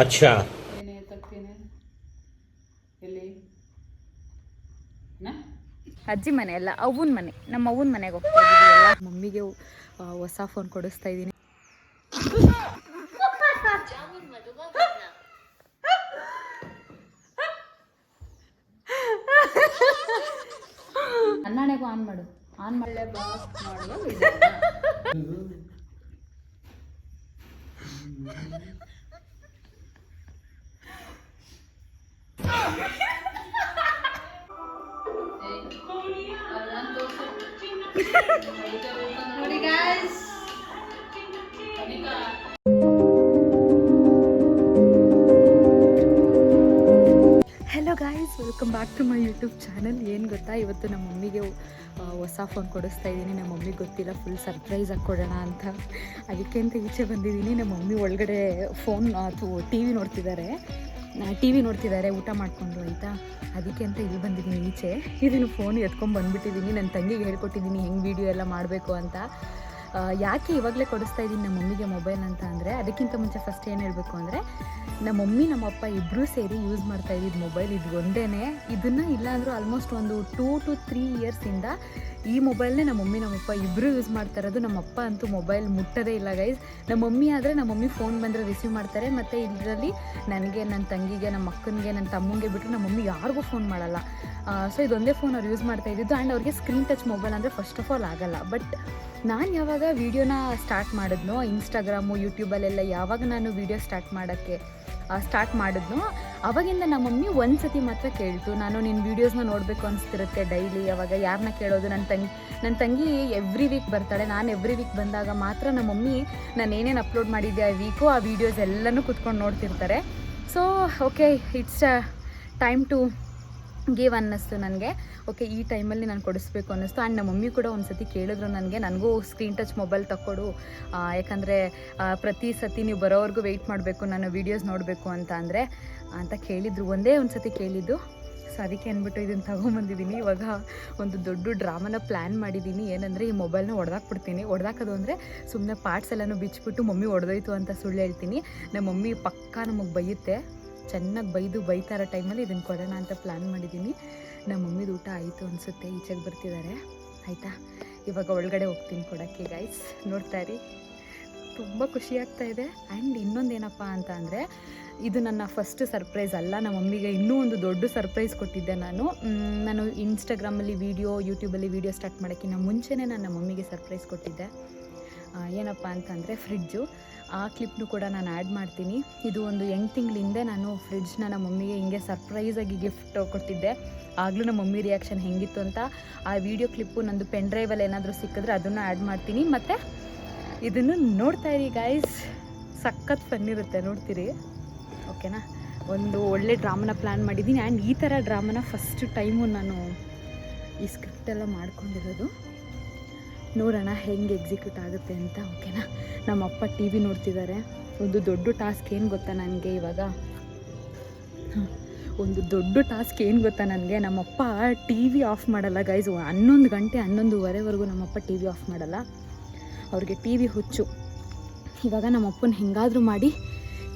अच्छा ಏನೇ ತಪ್ಪೇನೆ ಎಲ್ಲಿ ನಾ ಅಜ್ಜಿ ಮನೆ ಅಲ್ಲ ಅವ್ವನ ಮನೆ ನಮ್ಮ ಅವ್ವನ ಮನೆಗೆ ಹೋಗ್ತಾ ಇದ್ದೀವಿ ಎಲ್ಲ ಮಮ್ಮಿಗೆ ಆ, ಹೊಸ ಫೋನ್ ಕೊಡಿಸ್ತಾ ಇದ್ದೀನಿ ಹನ್ನೆರಡನೆಗೂ ಆನ್ ಮಾಡು ಆನ್ ಮಾಡಲೇ ನೋಡಿ guys hello guys welcome back to my YouTube channel ಏನು ಗೊತ್ತಾ? ಇವತ್ತು ನಮ್ಮ ಮಮ್ಮಿಗೆ ಹೊಸ ಫೋನ್ ಕೊಡಿಸ್ತಾ ಇದ್ದೀನಿ ನಮ್ಮ ಮಮ್ಮಿಗೆ ಗೊತ್ತಿಲ್ಲ ಫುಲ್ ಸರ್ಪ್ರೈಸ್ ಆಗಿ ಕೊಡೋಣ ಅಂತ. ಅದಕ್ಕೆ ಅಂತ ಈಚೆ ಬಂದಿದ್ದೀನಿ ನಮ್ಮ ಮಮ್ಮಿ ಒಳಗಡೆ ಫೋನ್ ಟಿ ವಿ ನೋಡ್ತಿದ್ದಾರೆ. ಟಿ ವಿ ನೋಡ್ತಿದ್ದಾರೆ, ಊಟ ಮಾಡಿಕೊಂಡು ಆಯಿತಾ? ಅದಕ್ಕೆ ಅಂತ ಇಲ್ಲಿ ಬಂದಿದ್ದೀನಿ ಈಚೆ. ಇದನ್ನು ಫೋನ್ ಎತ್ಕೊಂಡು ಬಂದುಬಿಟ್ಟಿದ್ದೀನಿ. ನನ್ನ ತಂಗಿಗೆ ಹೇಳ್ಕೊಟ್ಟಿದ್ದೀನಿ, ಹೆಂಗೆ ವೀಡಿಯೋ ಎಲ್ಲ ಮಾಡಬೇಕು ಅಂತ. ಯಾಕೆ ಇವಾಗಲೇ ಕೊಡಿಸ್ತಾ ಇದ್ದೀನಿ ನಮ್ಮ ಮಮ್ಮಿಗೆ ಮೊಬೈಲ್ ಅಂತ ಅಂದರೆ, ಅದಕ್ಕಿಂತ ಮುಂಚೆ ಫಸ್ಟ್ ಏನು ಹೇಳಬೇಕು ಅಂದರೆ, ನಮ್ಮ ಮಮ್ಮಿ ನಮ್ಮಪ್ಪ ಇಬ್ಬರೂ ಸೇರಿ ಯೂಸ್ ಮಾಡ್ತಾ ಇದ್ದಿದ್ದು ಮೊಬೈಲ್ ಇದು ಒಂದೇ ಇದನ್ನು ಇಲ್ಲಾಂದರೂ ಆಲ್ಮೋಸ್ಟ್ ಒಂದು ಟೂ ಟು ತ್ರೀ ಇಯರ್ಸಿಂದ ಈ ಮೊಬೈಲ್ನೇ ನಮ್ಮ ಮಮ್ಮಿ ನಮ್ಮಪ್ಪ ಇಬ್ಬರೂ ಯೂಸ್ ಮಾಡ್ತಾ ಇರೋದು. ನಮ್ಮಪ್ಪ ಅಂತೂ ಮೊಬೈಲ್ ಮುಟ್ಟದೇ ಇಲ್ಲ ಗೈಸ್ ನಮ್ಮ ಮಮ್ಮಿ ಆದರೆ ನಮ್ಮ ಮಮ್ಮಿ ಫೋನ್ ಬಂದರೆ ರಿಸೀವ್ ಮಾಡ್ತಾರೆ. ಮತ್ತು ಇದರಲ್ಲಿ ನನಗೆ ನನ್ನ ತಂಗಿಗೆ, ನಮ್ಮ ಅಕ್ಕನಿಗೆ ನನ್ನ ತಮ್ಮಂಗೆ ಬಿಟ್ಟರೆ ನಮ್ಮ ಮಮ್ಮಿ ಯಾರಿಗೂ ಫೋನ್ ಮಾಡಲ್ಲ. ಸೊ ಇದೊಂದೇ ಫೋನ್ ಅವ್ರು ಯೂಸ್ ಮಾಡ್ತಾ ಇದ್ದಿದ್ದು. ಆ್ಯಂಡ್ ಅವ್ರಿಗೆ ಸ್ಕ್ರೀನ್ ಟಚ್ ಮೊಬೈಲ್ ಅಂದರೆ ಫಸ್ಟ್ ಆಫ್ ಆಲ್ ಆಗಲ್ಲ. ಬಟ್ ನಾನು ಯಾವಾಗ ವೀಡಿಯೋನ ಸ್ಟಾರ್ಟ್ ಮಾಡಿದ್ನೋ ಇನ್ಸ್ಟಾಗ್ರಾಮು ಯೂಟ್ಯೂಬಲ್ಲೆಲ್ಲ ಯಾವಾಗ ನಾನು ವೀಡಿಯೋ ಸ್ಟಾರ್ಟ್ ಮಾಡೋಕ್ಕೆ ಸ್ಟಾರ್ಟ್ ಮಾಡಿದ್ನೋ, ಅವಾಗಿಂದ ನಮ್ಮ ಮಮ್ಮಿ ಒಂದು ಸತಿ ಮಾತ್ರ ಕೇಳ್ತು, ನಾನು ನಿನ್ನ ವೀಡಿಯೋಸ್ನ ನೋಡಬೇಕು ಅನಿಸ್ತಿರುತ್ತೆ ಡೈಲಿ, ಅವಾಗ ಯಾರನ್ನ ಕೇಳೋದು? ನನ್ನ ತಂಗಿ ನನ್ನ ತಂಗಿ ಎವ್ರಿ ವೀಕ್ ಬರ್ತಾಳೆ, ನಾನು ಎವ್ರಿ ವೀಕ್ ಬಂದಾಗ ಮಾತ್ರ ನಮ್ಮ ಮಮ್ಮಿ, ನಾನು ಏನೇನು ಅಪ್ಲೋಡ್ ಮಾಡಿದ್ದೆ ಆ ವೀಕು ಆ ವೀಡಿಯೋಸ್ ಎಲ್ಲನೂ ಕುತ್ಕೊಂಡು ನೋಡ್ತಿರ್ತಾರೆ. So okay it's time to gave ಅನ್ನಿಸ್ತು ನನಗೆ. ಓಕೆ ಈ ಟೈಮಲ್ಲಿ ನಾನು ಕೊಡಿಸ್ಬೇಕು ಅನ್ನಿಸ್ತು. ಆ್ಯಂಡ್ ನಮ್ಮ ಮಮ್ಮಿ ಕೂಡ ಒಂದು ಸತಿ ಕೇಳಿದ್ರು ನನಗೆ, ನನಗೂ ಸ್ಕ್ರೀನ್ ಟಚ್ ಮೊಬೈಲ್ ತಕ್ಕೊಡು. ಯಾಕಂದರೆ ಪ್ರತಿ ಸತಿ ನೀವು ಬರೋವರೆಗೂ ವೆಯ್ಟ್ ಮಾಡಬೇಕು, ನಾನು ವೀಡಿಯೋಸ್ ನೋಡಬೇಕು ಅಂತ ಅಂದರೆ, ಅಂತ ಕೇಳಿದ್ರು. ಒಂದೇ ಒಂದು ಸತಿ ಕೇಳಿದ್ದು. ಸೊ ಅದಕ್ಕೆ ಅಂದ್ಬಿಟ್ಟು ಇದನ್ನು ತೊಗೊಂಬಂದಿದ್ದೀನಿ ಇವಾಗ ಒಂದು ದೊಡ್ಡ ಡ್ರಾಮನ ಪ್ಲ್ಯಾನ್ ಮಾಡಿದ್ದೀನಿ ಏನಂದರೆ, ಈ ಮೊಬೈಲ್ನ ಹೊಡೆದಾಕ್ಬಿಡ್ತೀನಿ ಹೊಡೆದಾಕೋದು ಅಂದರೆ ಸುಮ್ಮನೆ ಪಾರ್ಟ್ಸ್ ಎಲ್ಲನೂ ಬಿಚ್ಚಿಬಿಟ್ಟು ಮಮ್ಮಿ ಹೊಡೆದೋಯ್ತು ಅಂತ ಸುಳ್ಳು ಹೇಳ್ತೀನಿ. ನಮ್ಮ ಮಮ್ಮಿ ಪಕ್ಕಾ ನಮಗೆ ಬೈಯುತ್ತೆ. ಚೆನ್ನಾಗಿ ಬೈದು ಬೈತಾ ಇರೋ ಟೈಮಲ್ಲಿ ಇದನ್ನು ಕೊಡೋಣ ಅಂತ ಪ್ಲ್ಯಾನ್ ಮಾಡಿದ್ದೀನಿ ನಮ್ಮ ಮಮ್ಮಿದು ಊಟ ಆಯಿತು ಅನಿಸುತ್ತೆ, ಈಚೆಗೆ ಬರ್ತಿದ್ದಾರೆ ಆಯಿತಾ? ಇವಾಗ ಒಳಗಡೆ ಹೋಗ್ತೀನಿ ಕೊಡೋಕ್ಕೆ ಗೈಸ್ ನೋಡ್ತಾ ಇರಿ. ತುಂಬ ಖುಷಿ ಆಗ್ತಾ ಇದೆ. ಆ್ಯಂಡ್ ಇನ್ನೊಂದು ಏನಪ್ಪ ಅಂತ ಅಂದರೆ, ಇದು ನನ್ನ ಫಸ್ಟ್ ಸರ್ಪ್ರೈಸ್ ಅಲ್ಲ. ನಮ್ಮ ಮಮ್ಮಿಗೆ ಇನ್ನೂ ಒಂದು ದೊಡ್ಡ ಸರ್ಪ್ರೈಸ್ ಕೊಟ್ಟಿದ್ದೆ ನಾನು. ನಾನು ಇನ್ಸ್ಟಾಗ್ರಾಮಲ್ಲಿ ವೀಡಿಯೋ ಯೂಟ್ಯೂಬಲ್ಲಿ ವೀಡಿಯೋ ಸ್ಟಾರ್ಟ್ ಮಾಡೋಕ್ಕಿಂತ ಮುಂಚೆನೇ ನಾನು ನಮ್ಮ ಮಮ್ಮಿಗೆ ಸರ್ಪ್ರೈಸ್ ಕೊಟ್ಟಿದ್ದೆ. ಏನಪ್ಪ ಅಂತಂದರೆ ಫ್ರಿಡ್ಜು ಆ ಕ್ಲಿಪ್ನು ಕೂಡ ನಾನು ಆ್ಯಡ್ ಮಾಡ್ತೀನಿ. ಇದು ಒಂದು ಎಂಟು ತಿಂಗಳ ಹಿಂದೆ ನಾನು ಫ್ರಿಡ್ಜ್ನ ನಮ್ಮ ಮಮ್ಮಿಗೆ ಹಿಂಗೆ ಸರ್ಪ್ರೈಸಾಗಿ ಗಿಫ್ಟ್ ಕೊಟ್ಟಿದ್ದೆ. ಆಗಲೂ ನಮ್ಮ ಮಮ್ಮಿ ರಿಯಾಕ್ಷನ್ ಹೆಂಗಿತ್ತು ಅಂತ ಆ ವಿಡಿಯೋ ಕ್ಲಿಪ್ಪು ನಂದು ಪೆನ್ ಡ್ರೈವಲ್ಲಿ ಏನಾದರೂ ಸಿಕ್ಕಿದ್ರೆ ಅದನ್ನು ಆ್ಯಡ್ ಮಾಡ್ತೀನಿ. ಮತ್ತು ಇದನ್ನು ನೋಡ್ತಾ ಇರಿ ಗಾಯ್ಸ್ ಸಖತ್ ಫನ್ ಇರುತ್ತೆ, ನೋಡ್ತೀರಿ? ಓಕೆನಾ ಒಂದು ಒಳ್ಳೆ ಡ್ರಾಮನ ಪ್ಲ್ಯಾನ್ ಮಾಡಿದ್ದೀನಿ. ಆ್ಯಂಡ್ ಈ ಥರ ಡ್ರಾಮನ ಫಸ್ಟ್ ಟೈಮು ನಾನು ಈ ಸ್ಕ್ರಿಪ್ಟೆಲ್ಲ ಮಾಡ್ಕೊಂಡಿರೋದು. ನೋಡೋಣ ಹೆಂಗೆ ಎಕ್ಸಿಕ್ಯೂಟ್ ಆಗುತ್ತೆ ಅಂತ ಓಕೆನಾ ನಮ್ಮಪ್ಪ ಟಿ ವಿ ನೋಡ್ತಿದ್ದಾರೆ ಒಂದು ದೊಡ್ಡ ಟಾಸ್ಕ್ ಏನು ಗೊತ್ತಾ ನನಗೆ ಇವಾಗ? ಒಂದು ದೊಡ್ಡ ಟಾಸ್ಕ್ ಏನು ಗೊತ್ತಾ ನನಗೆ? ನಮ್ಮಪ್ಪ ಟಿ ವಿ ಆಫ್ ಮಾಡಲ್ಲ ಗೈಸ್ ಹನ್ನೊಂದು ಗಂಟೆ ಹನ್ನೊಂದುವರೆವರೆಗೂ ನಮ್ಮಪ್ಪ ಟಿ ವಿ ಆಫ್ ಮಾಡಲ್ಲ. ಅವ್ರಿಗೆ ಟಿ ವಿ ಹುಚ್ಚು. ಇವಾಗ ನಮ್ಮಪ್ಪನ ಹೆಂಗಾದರೂ ಮಾಡಿ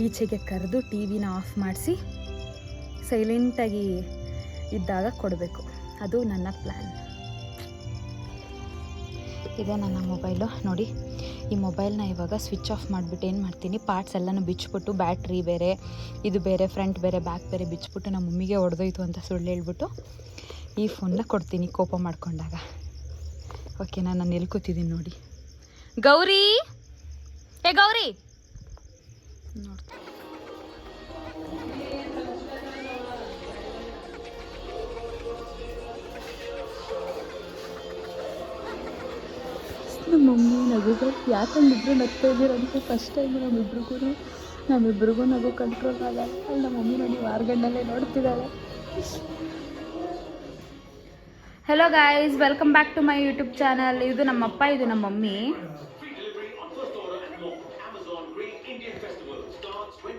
ಈಚೆಗೆ ಕರೆದು ಟಿ ವಿನ ಆಫ್ ಮಾಡಿಸಿ ಸೈಲೆಂಟಾಗಿ ಇದ್ದಾಗ ಕೊಡಬೇಕು. ಅದು ನನ್ನ ಪ್ಲ್ಯಾನ್ ಇದೆ ನನ್ನ ಮೊಬೈಲು, ನೋಡಿ. ಈ ಮೊಬೈಲ್ನ ಇವಾಗ ಸ್ವಿಚ್ ಆಫ್ ಮಾಡಿಬಿಟ್ಟು ಏನು ಮಾಡ್ತೀನಿ, ಪಾರ್ಟ್ಸ್ ಎಲ್ಲನೂ ಬಿಚ್ಚಿಬಿಟ್ಟು ಬ್ಯಾಟ್ರಿ ಬೇರೆ, ಇದು ಬೇರೆ, ಫ್ರಂಟ್ ಬೇರೆ, ಬ್ಯಾಕ್ ಬೇರೆ ಬಿಚ್ಚಿಬಿಟ್ಟು ನಮ್ಮ ಮಮ್ಮಿಗೆ ಹೊಡೆದೋಯ್ತು ಅಂತ ಸುಳ್ಳು ಹೇಳ್ಬಿಟ್ಟು ಈ ಫೋನ್ನ ಕೊಡ್ತೀನಿ ಕೋಪ ಮಾಡ್ಕೊಂಡಾಗ. ಓಕೆ ನಾನು ಎಲ್ಲಿ ಕೂತಿದ್ದೀನಿ ನೋಡಿ. ಗೌರಿ! ಏ ಗೌರಿ! ನೋಡ್ತೀನಿ. ನಮ್ಮ ಮಮ್ಮಿ ನಗುಗಳು ಯಾಕಂದಿದ್ರು ನಗ್ತಾ ಇದ್ದೀರಂತ ಫಸ್ಟ್ ಟೈಮ್ ನಮ್ಮಿಬ್ರಿಗೂ ನಮ್ಮಿಬ್ರಿಗೂ ನಗು ಕಂಟ್ರೋಲ್ ಆಗಲ್ಲ. ಅಲ್ಲಿ ನಮ್ಮ ಮಮ್ಮಿ ನೋಡಿ ವಾರಗಣ್ಣಲ್ಲೇ ನೋಡ್ತಿದ್ದಾಳೆ. Hello guys welcome back to my YouTube channel ಇದು ನಮ್ಮಪ್ಪ, ಇದು ನಮ್ಮ ಮಮ್ಮಿ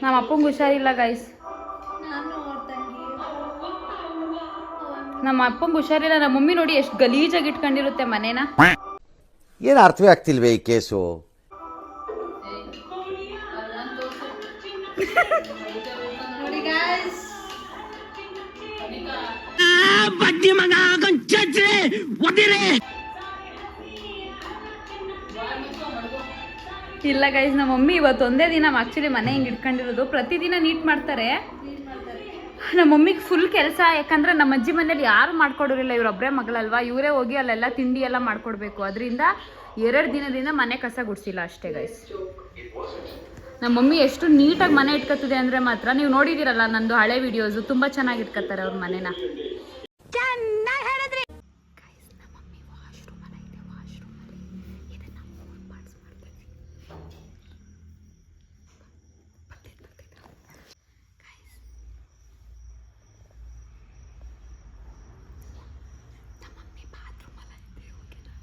ನಮ್ಮ ಅಪ್ಪಂಗೆ ಹುಷಾರಿಲ್ಲ ಗಾಯ್ಸ್ ನಮ್ಮ ಅಪ್ಪಂಗೆ ಹುಷಾರಿಲ್ಲ. ನಮ್ಮ ಮಮ್ಮಿ ನೋಡಿ ಎಷ್ಟು ಗಲೀಜಾಗಿ ಇಟ್ಕೊಂಡಿರುತ್ತೆ ಮನೇನ. ಏನು ಅರ್ಥವೇ ಆಗ್ತಿಲ್ವೇ ಈ ಕೇಸು? ಇಲ್ಲ ಗೈಸ್ ನಮ್ಮ ಮಮ್ಮಿ ಇವತ್ತು ಒಂದೇ ದಿನ ಆಕ್ಚುಲಿ ಮನೆ ಹಿಂಗೆ ಇಟ್ಕೊಂಡಿರೋದು. ಪ್ರತಿದಿನ ನೀಟ್ ಮಾಡ್ತಾರೆ. ನಮ್ಮ ಮಮ್ಮಿಗೆ ಫುಲ್ ಕೆಲಸ, ಯಾಕಂದ್ರೆ ನಮ್ಮ ಅಜ್ಜಿ ಮನೇಲಿ ಯಾರು ಮಾಡ್ಕೊಡೋರಿಲ್ಲ ಇವರೊಬ್ಬರೇ ಮಗಳಲ್ವಾ? ಇವರೇ ಹೋಗಿ ಅಲ್ಲೆಲ್ಲ ತಿಂಡಿ ಎಲ್ಲ ಮಾಡ್ಕೊಡ್ಬೇಕು. ಅದರಿಂದ ಎರಡು ದಿನದಿಂದ ಮನೆ ಕಸ ಗುಡಿಸಿಲ್ಲ ಅಷ್ಟೇ ಗೈಸ್ ನಮ್ಮ ಮಮ್ಮಿ ಎಷ್ಟು ನೀಟಾಗಿ ಮನೆ ಇಟ್ಕೊತಿದೆ ಅಂದರೆ ಮಾತ್ರ. ನೀವು ನೋಡಿದ್ದೀರಲ್ಲ ನಂದು ಹಳೆ ವಿಡಿಯೋಸು ತುಂಬ ಚೆನ್ನಾಗಿ ಇಟ್ಕೊತಾರೆ ಅವ್ರ ಮನೆನ Guys, ನಮ್ಮ ಮಮ್ಮಿ washroom ಅಲ್ಲ ಇದೆ, washroom ಅಲ್ಲಿ ಇದನ್ನ ಮೂರ್ parts ಮಾಡ್ತೀವಿ. ಬರ್ತೀನಿ, ಬರ್ತೀನಿ. Guys, ನಮ್ಮ ಮಮ್ಮಿ bathroom ಅಲ್ಲ ಇದೆ, ಓಕೆನಾ?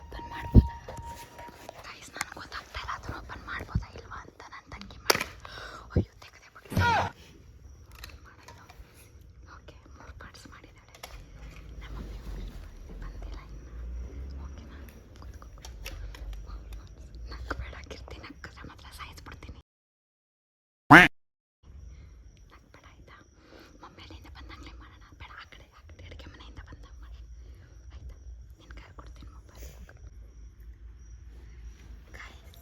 ಓಪನ್ ಮಾಡ್ಬೋದಾ ಗೈಸ್ ನನಗೆ ಗೊತ್ತಾಗ್ತಾ ಇಲ್ಲ ಅದನ್ನ ಓಪನ್ ಮಾಡ್ಬೋದಾ ಇಲ್ವಾ ಅಂತ ನನ್ನ ತಂಗಿ ಮಾಡಿ ಅಯ್ಯೋ ತೆಗೆದೇ ಬಿಡಿ ಮಾಡಲ್ಲ ಓಕೆ ಮೂರು ಪಾರ್ಟ್ಸ್ ಮಾಡಿದ್ದಾಳೆ ನಮ್ಮ ಮಮ್ಮಿ ಬಂದಿಲ್ಲ ಇನ್ನು ಓಕೆನಾ ಕೂತ್ಕೋ ನಕ್ಕು ಬೇಡ ಕೀರ್ತಿ ನಕ್ಕದ್ರೆ ಮಾತ್ರ ಸಾಯಿಸ್ಬಿಡ್ತೀನಿ ನಕ್ ಬೇಡ ಆಯ್ತಾ ಮಮ್ಮಿ ಅಲ್ಲಿಂದ ಬಂದಂಗ್ಲೇ ಮಾಡೋಣ ಬೇಡ ಆ ಕಡೆ ಆ ಕಡೆ ಅಡುಗೆ ಮನೆಯಿಂದ ಬಂದಾಗ ಮಾಡೋಣ ಆಯ್ತಾ ನಿನ್ನ ಕೈ ಕೊಡ್ತೀನಿ ಮೊಬೈಲ್ ಗಾಯ್ಸ್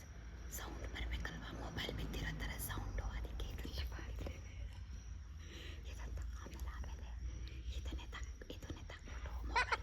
ಸೌಂಡ್ ಬರಬೇಕಲ್ವಾ ಮೊಬೈಲ್ ಬಿದ್ದಿರೋ ಥರ ಸೌಂಡು ಅದಕ್ಕೆ ಇದನ್ನೇ ಮಾಡಿದ್ದೇವೆ ಇದಂತ ಆಮೇಲೆ ಆಮೇಲೆ ಇದನ್ನೇ ತಗ್ ಇದನ್ನೇ ತಗ್ಬಿಟ್ಟು ಮೊಬೈಲ್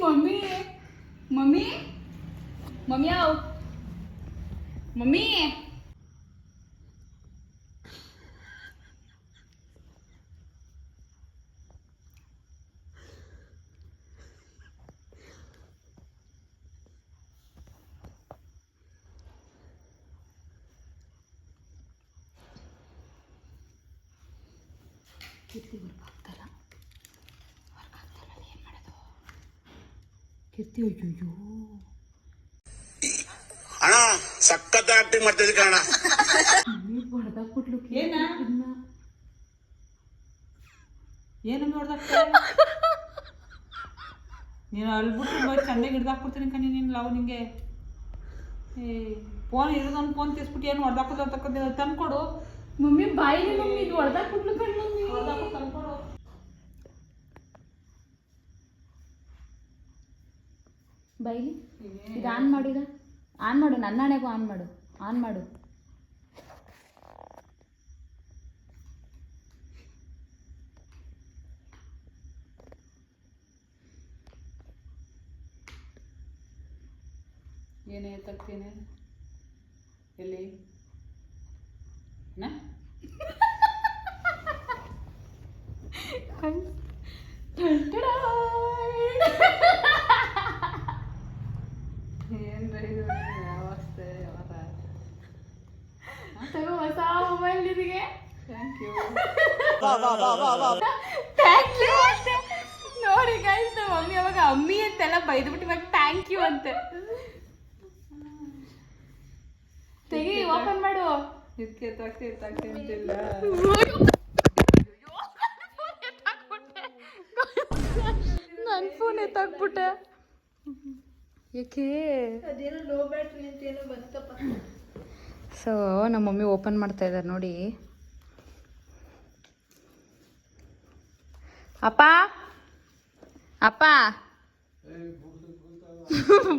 ಮಮ್ಮಿ ಮಮ್ಮಿ ಮಮ್ಮಿ ಯಾವ ಮಮ್ಮಿ ಕೀರ್ತಿ ಆಗ್ತಲ್ಲ ವರ್ಕ್ ಆಗ್ತಲ್ಲ ಏನು ಮಾಡೋದು? ಕೀರ್ತಿ ಅಣ್ಣ ಸಖತ್ ಆಕ್ಟಿಂಗ್ ಮಾಡ್ತಿದ್ದೆ ಕಾರಣ. ಏನ? ಏನು ನೀನು ಅಲ್ಬಿಟ್ಟು ಚೆನ್ನಾಗಿ ಚಂದಾಗಿ ಹಿಡ್ದಾಕ್ಬಿಡ್ತೀನಿ ಕಣಿ ನೀನು ಲವ್ ನಿಂಗೆ. ಏ ಫೋನ್ ಇರೋದೊಂದು ಫೋನ್ ತಿಸ್ಬಿಟ್ಟು ಏನು ಹೊಡ್ದಾಕೋದು ತಂದ್ಕೊಡು. ಮಮ್ಮಿ ಬಾಯಿ ಮಮ್ಮಿ ಇದು ಹೊಡೆದಾಕ್ಬಿಟ್ಲು ಕಣ್ ಮಮ್ಮಿ. ಹೊಡ್ದಾಕು ತಂದ್ಕೊಡು ಬೈಲಿ ಇದು ಆನ್ ಮಾಡು ಈಗ ಆನ್ ಮಾಡು ನನ್ನ ಹಣೆಗೂ ಆನ್ ಮಾಡು ಆನ್ ಮಾಡು. ಏನೇ ತಗ್ತೀನಿ ಎಲ್ಲಿ? ನಾ ಏನು ಇದು ಅವಸ್ಥೆ ಅವರ ತಗೋ ಹೊಸ ಮೊಬೈಲ್ ನಿನಗೆ ಥ್ಯಾಂಕ್ ಯು ಥ್ಯಾಂಕ್ ಯು ಅಂತೆ. ನೋಡಿ ಗೈಸ್ ನಮ್ಮ ಮಮ್ಮಿ ಅವಾಗ ಅಮ್ಮಿ ಅಂತೆಲ್ಲ ಬೈದ್ಬಿಟ್ಟು ಇವಾಗ ಥ್ಯಾಂಕ್ ಯು ಅಂತೆ. ತೆಗಿ ಓಪನ್ ಮಾಡು. ಇದಕ್ಕೆ ಎತ್ತಾಗ್ತಿ ತಗ್ತಿ ಅಂತಿಲ್ಲ. ನನ್ನ ಫೋನ್ ಎತ್ತಾಕ್ಬಿಟ್ಟೆ. ಏಕೆ? ಸೊ ನಮ್ಮ ಮಮ್ಮಿ ಓಪನ್ ಮಾಡ್ತಾ ಇದ್ದಾರೆ ನೋಡಿ. ಅಪ್ಪ? ಅಪ್ಪ?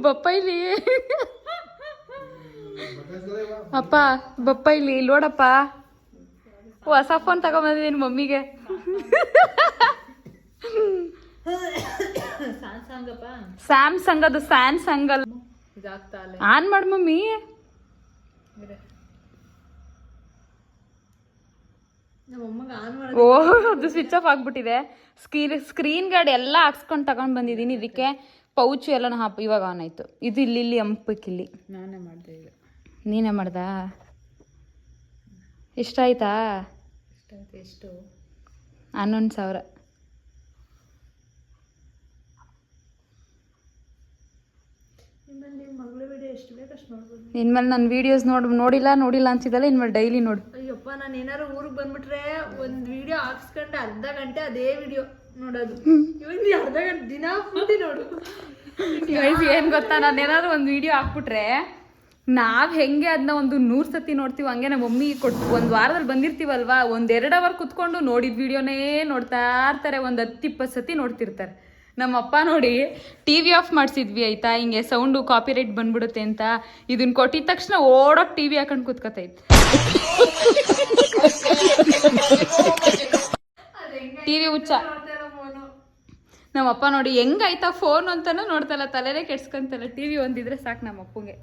ಬಪ್ಪ ಇಲ್ಲಿ ಅಪ್ಪ ಬಪ್ಪ ಇಲ್ಲಿ ನೋಡಪ್ಪ ಹೊಸ ಫೋನ್ ತಗೊಂಬಂದಿದ್ದೀನಿ ಮಮ್ಮಿಗೆ. ಸ್ಯಾಮ್ಸಂಗ್ ಅದು ಸ್ಯಾಮ್ಸಂಗ್ ಅಲ್ಲ ಆನ್ ಮಾಡು ಮಮ್ಮಿ. ಓ ಅದು ಸ್ವಿಚ್ ಆಫ್ ಆಗ್ಬಿಟ್ಟಿದೆ. ಸ್ಕ್ರೀನ್ ಸ್ಕ್ರೀನ್ ಗಾರ್ಡ್ ಎಲ್ಲ ಹಾಕ್ಸ್ಕೊಂಡು ತಗೊಂಡು ಬಂದಿದ್ದೀನಿ. ಇದಕ್ಕೆ ಪೌಚು ಎಲ್ಲ ಹಾಪ್ ಇವಾಗ ಆನ್ ಆಯಿತು. ಇದು ಇಲ್ಲಿ ಇಲ್ಲಿ ಅಂಪಕ್ಕಿಲ್ಲಿ ನಾನೇ ಮಾಡಿದೆ ನೀನೇ ಮಾಡ್ದಾ? ಇಷ್ಟ ಆಯ್ತಾ ಎಷ್ಟು? ಹನ್ನೊಂದು ಸಾವಿರ ನಿಮ್ಮಲ್ಲಿ ಮಗಳ ವಿಡಿಯೋ ಎಷ್ಟು ಬೇಕು ಅಷ್ಟು ನೋಡ್ಬೋದು ಇನ್ಮೇಲೆ ನನ್ನ ವೀಡಿಯೋಸ್ ನೋಡ್ ನೋಡಿಲ್ಲ ನೋಡಿಲ್ಲ ಅನ್ಸಿದಲ್ಲ ಇನ್ಮೇಲೆ ಡೈಲಿ ನೋಡು. ಅಯ್ಯಪ್ಪ ನಾನು ಏನಾರು ಊರಿಗೆ ಬಂದ್ಬಿಟ್ರೆ ಒಂದು ವಿಡಿಯೋ ಹಾಕ್ಸ್ಕೊಂಡೆ ಅರ್ಧ ಗಂಟೆ ಅದೇ ವಿಡಿಯೋ ನೋಡೋದು. ಇವನ್ ಅರ್ಧ ಗಂಟೆ ದಿನ ಪೂರ್ತಿ ನೋಡು. ಏನು ಗೊತ್ತಾ? ನಾನು ಏನಾದ್ರು ಒಂದು ವಿಡಿಯೋ ಹಾಕ್ಬಿಟ್ರೆ ನಾವು ಹೆಂಗೆ ಅದನ್ನ ಒಂದು ನೂರು ಸತಿ ನೋಡ್ತೀವಿ ಹಂಗೆ ನಮ್ಮ ಮಮ್ಮಿ ಕೊಟ್ಟು ಒಂದು ವಾರದಲ್ಲಿ ಬಂದಿರ್ತೀವಲ್ವಾ ಒಂದು ಎರಡು ಅವರ್ ಕುತ್ಕೊಂಡು ನೋಡಿದ ವಿಡಿಯೋನೇ ನೋಡ್ತಾ ಇರ್ತಾರೆ ಒಂದು ಹತ್ತು ಇಪ್ಪತ್ತು ಸತಿ ನೋಡ್ತಿರ್ತಾರೆ. ನಮ್ಮ ಅಪ್ಪ ನೋಡಿ ಟಿ ವಿ ಆಫ್ ಮಾಡಿಸಿದ್ವಿ ಆಯ್ತಾ? ಹಿಂಗೆ ಸೌಂಡು ಕಾಪಿರೈಟ್ ಬಂದ್ಬಿಡುತ್ತೆ ಅಂತ. ಇದನ್ನ ಕೊಟ್ಟಿದ ತಕ್ಷಣ ಓಡೋಕ್ ಟಿ ವಿ ಹಾಕೊಂಡು ಕೂತ್ಕೊತೈತೆ ಟಿ ವಿ ಹುಚ್ಚ. ನಮ್ಮಪ್ಪ ನೋಡಿ ಹೆಂಗಾಯ್ತಾ ಫೋನ್ ಅಂತಾನು ನೋಡ್ತಲ್ಲ ತಲೆನೇ ಕೆಡ್ಸ್ಕೊಂತಲ್ಲ ಟಿ ವಿ ಒಂದಿದ್ರೆ ಸಾಕು ನಮ್ಮ ಅಪ್ಪಂಗೆ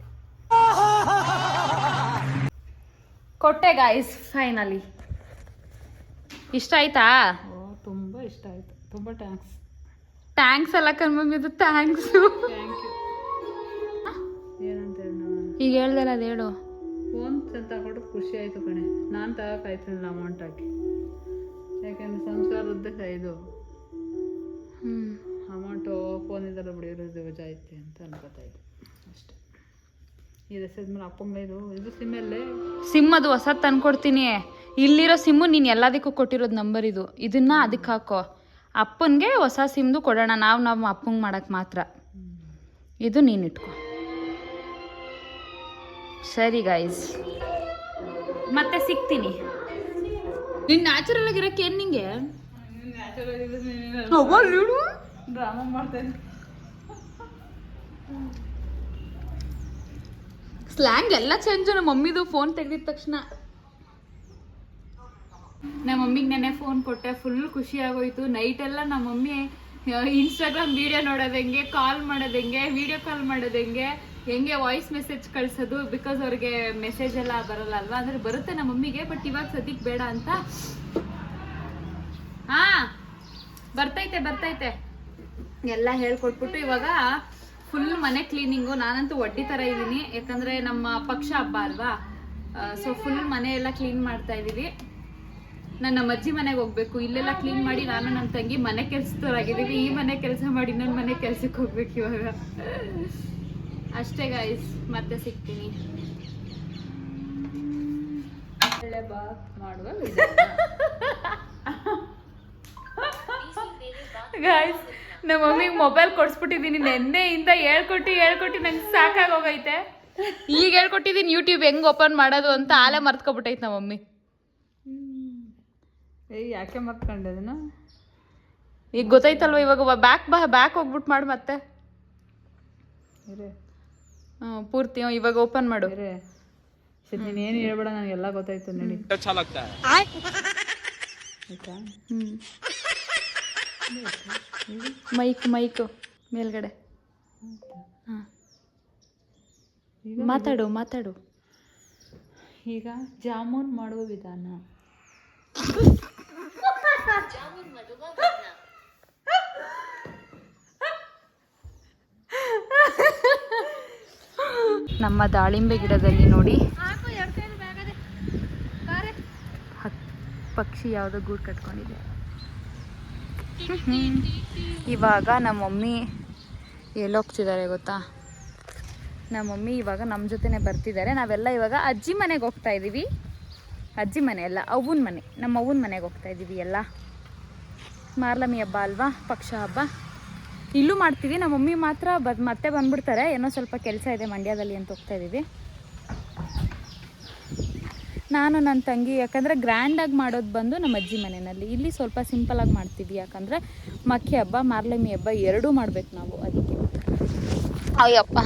ಕೊಟ್ಟೆ ಗಾಯ್ಸ್ ಫೈನಲಿ ಇಷ್ಟ ಆಯ್ತಾ? ತುಂಬ ಇಷ್ಟ ಆಯ್ತು. ತುಂಬ ಥ್ಯಾಂಕ್ಸ್ ಥ್ಯಾಂಕ್ಸ್ ಎಲ್ಲ ಕಣ್ಮಮ್ಮಿದು ಥ್ಯಾಂಕ್ಸ್ ಏನಂತ ಈಗ ಹೇಳ್ದಲ್ಲ ಅದು ಹೇಳು. ಫೋನ್ ತಗೊಂಡು ಖುಷಿ ಆಯಿತು ಕಣೆ. ನಾನು ತಗೋಕಾಯ್ತಿಲ್ಲ ಅಮೌಂಟ್ ಹಾಕಿ. ಯಾಕೆಂದ್ರೆ ಸಂಸಾರ ಉದ್ದೇಶ ಇದು. ಅಮೌಂಟು ಬಿಡಿ ಬಿಡಿರೋದು ವಜಾ ಐತೆ ಅಂತ ಅನ್ಕೋತಾ ಇದ್ದೆ. ಅಷ್ಟೆ. ಇದು ಮೇಲೆ ಅಪ್ಪಮ್ಮ ಇದು. ಇದು ಸಿಮ್ಮಲ್ಲೇ ಸಿಮ್ ಅದು ಹೊಸದು ತಂದ್ಕೊಡ್ತೀನಿ. ಇಲ್ಲಿರೋ ಸಿಮ್ಮು ನೀನು ಎಲ್ಲದಕ್ಕೂ ಕೊಟ್ಟಿರೋದು ನಂಬರ್ ಇದು. ಇದನ್ನ ಅದಕ್ಕೆ ಹಾಕೋ. ಅಪ್ಪನಿಗೆ ಹೊಸ ಸಿಮ್ದು ಕೊಡೋಣ ನಾವು ನಮ್ಮ ಅಪ್ಪಂಗೆ ಮಾಡೋಕ್ಕೆ ಮಾತ್ರ. ಇದು ನೀನು ಇಟ್ಕೊ. ಸರಿ ಗಾಯ್ಸ್ ಮತ್ತೆ ಸಿಗ್ತೀನಿ. ನೀನು ನ್ಯಾಚುರಲ್ ಆಗಿರೋಕೆ ಏನು ನಿಂಗೆ? ಡ್ರಾಮಾ ಮಾಡ್ತೇನೆ. ಸ್ಲ್ಯಾಂಗ್ ಎಲ್ಲ ಚೇಂಜ್ ನಮ್ಮ ಮಮ್ಮಿದು ಫೋನ್ ತೆಗೆದಿದ ತಕ್ಷಣ. ನಮ್ಮ ಮಮ್ಮಿಗೆ ನೆನೆ ಫೋನ್ ಕೊಟ್ಟೆ ಫುಲ್ ಖುಷಿ ಆಗೋಯ್ತು. ನೈಟ್ ಎಲ್ಲ ನಮ್ಮ ಮಮ್ಮಿ ಇನ್ಸ್ಟಾಗ್ರಾಮ್ ವಿಡಿಯೋ ನೋಡೋದು ಹೆಂಗೆ ಕಾಲ್ ಮಾಡೋದು ಹೆಂಗೆ ವಿಡಿಯೋ ಕಾಲ್ ಮಾಡೋದು ಹೆಂಗೆ ಹೆಂಗೆ ವಾಯ್ಸ್ ಮೆಸೇಜ್ ಕಳ್ಸೋದು ಬಿಕಾಸ್ ಅವ್ರಿಗೆ ಮೆಸೇಜ್ ಎಲ್ಲ ಬರಲ್ಲ ಅಲ್ವಾ? ಅಂದ್ರೆ ಬರುತ್ತೆ ನಮ್ಮ ಮಮ್ಮಿಗೆ ಬಟ್ ಇವಾಗ ಸದ್ಯಕ್ಕೆ ಬೇಡ ಅಂತ. ಹಾ, ಬರ್ತೈತೆ ಬರ್ತೈತೆ. ಎಲ್ಲ ಹೇಳ್ಕೊಟ್ಬಿಟ್ಟು ಇವಾಗ ಫುಲ್ ಮನೆ ಕ್ಲೀನಿಂಗು ನಾನಂತೂ ಒಡ್ಡಿ ಥರ ಇದ್ದೀನಿ. ಯಾಕಂದ್ರೆ ನಮ್ಮ ಪಕ್ಷ ಹಬ್ಬ ಅಲ್ವಾ? ಸೊ ಫುಲ್ ಮನೆ ಎಲ್ಲ ಕ್ಲೀನ್ ಮಾಡ್ತಾ ಇದ್ದೀವಿ. ನಾನು ನಮ್ಮ ಅಜ್ಜಿ ಮನೆಗೆ ಹೋಗ್ಬೇಕು. ಇಲ್ಲೆಲ್ಲ ಕ್ಲೀನ್ ಮಾಡಿ ನಾನು ನನ್ನ ತಂಗಿ ಮನೆ ಕೆಲಸದವರಾಗಿದ್ದೀವಿ. ಈ ಮನೆ ಕೆಲಸ ಮಾಡಿ ನನ್ನ ಮನೆ ಕೆಲ್ಸಕ್ಕೆ ಹೋಗ್ಬೇಕು ಇವಾಗ. ಅಷ್ಟೇ ಗಾಯ್ಸ್ ಮತ್ತೆ ಸಿಗ್ತೀನಿ. ಮಾಡುವ ಗಾಯ್ಸ್ ನಮ್ಮ ಮಮ್ಮಿಗೆ ಮೊಬೈಲ್ ಕೊಡ್ಸ್ಬಿಟ್ಟಿದ್ದೀನಿ ನೆನ್ನೆಯಿಂದ ಹೇಳ್ಕೊಟ್ಟು ಹೇಳ್ಕೊಟ್ಟು ನಂಗೆ ಸಾಕಾಗೋಗೈತೆ. ಈಗ ಹೇಳ್ಕೊಟ್ಟಿದ್ದೀನಿ ಯೂಟ್ಯೂಬ್ ಹೆಂಗೆ ಓಪನ್ ಮಾಡೋದು ಅಂತ ಆಲೆ ಮರ್ತ್ಕೊಬಿಟ್ಟೈತೆ ನಮ್ಮ ಮಮ್ಮಿ. ಏಯ್ ಯಾಕೆ ಮರ್ತ್ಕೊಂಡೆ ಅದನ್ನ? ಈಗ ಗೊತ್ತಾಯ್ತಲ್ವ ಇವಾಗ ಬ್ಯಾಕ್ ಬಾ ಬ್ಯಾಕ್ ಹೋಗ್ಬಿಟ್ಟು ಮಾಡು ಮತ್ತೆ. ಹ್ಮ್, ಪೂರ್ತಿ ಇವಾಗ ಓಪನ್ ಮಾಡು. ನೀನು ಏನು ಹೇಳ್ಬೇಡ ನನಗೆಲ್ಲ ಗೊತ್ತಾಯ್ತು ನೋಡಿ. ಆಯ್ತಾ? ಮೈಕ್ ಮೈಕ್ ಮೇಲ್ಗಡೆ. ಹಾ. ಮಾತಾಡು ಮಾತಾಡು. ಈಗ ಜಾಮೂನ್ ಮಾಡುವ ವಿಧಾನ. ನಮ್ಮ ದಾಳಿಂಬೆ ಗಿಡದಲ್ಲಿ ನೋಡಿ. ಪಕ್ಷಿ ಯಾವುದೋ ಗೂಡು ಕಟ್ಕೊಂಡಿದೆ. ಇವಾಗ ನಮ್ಮ ಮಮ್ಮಿ ಎಲ್ಲೋಗ್ತಿದ್ದಾರೆ ಗೊತ್ತಾ? ನಮ್ಮ ಮಮ್ಮಿ ಇವಾಗ ನಮ್ಮ ಜೊತೆನೆ ಬರ್ತಿದ್ದಾರೆ. ನಾವೆಲ್ಲ ಇವಾಗ ಅಜ್ಜಿ ಮನೆಗೆ ಹೋಗ್ತಾ ಇದ್ದೀವಿ ಅಜ್ಜಿ ಮನೆ ಅಲ್ಲ, ಅವ್ವನ ಮನೆ. ನಮ್ಮ ಅವ್ವನ ಮನೆಗೆ ಹೋಗ್ತಾ ಇದ್ದೀವಿ ಎಲ್ಲ. ಮಾರ್ಲಮಿ ಹಬ್ಬ ಅಲ್ವಾ? ಪಕ್ಷ ಹಬ್ಬ? ಇಲ್ಲೂ ಮಾಡ್ತೀವಿ. ನಮ್ಮ ಮಮ್ಮಿ ಮಾತ್ರ ಬದ್, ಮತ್ತೆ ಬಂದ್ಬಿಡ್ತಾರೆ. ಏನೋ ಸ್ವಲ್ಪ ಕೆಲಸ ಇದೆ ಮಂಡ್ಯದಲ್ಲಿ ಅಂತ ಹೋಗ್ತಾ ಇದ್ದೀವಿ ನಾನು ನನ್ನ ತಂಗಿ, ಯಾಕಂದರೆ ಗ್ರ್ಯಾಂಡಾಗಿ ಮಾಡೋದು ಬಂದು ನಮ್ಮ ಅಜ್ಜಿ ಮನೆಯಲ್ಲಿ. ಇಲ್ಲಿ ಸ್ವಲ್ಪ ಸಿಂಪಲಾಗಿ ಮಾಡ್ತೀವಿ. ಯಾಕಂದರೆ ಮಕ್ಕಿ ಹಬ್ಬ, ಮಾರ್ಲಮಿ ಹಬ್ಬ ಎರಡೂ ಮಾಡಬೇಕು ನಾವು. ಅದಕ್ಕೆ. ಅಯ್ಯಪ್ಪ.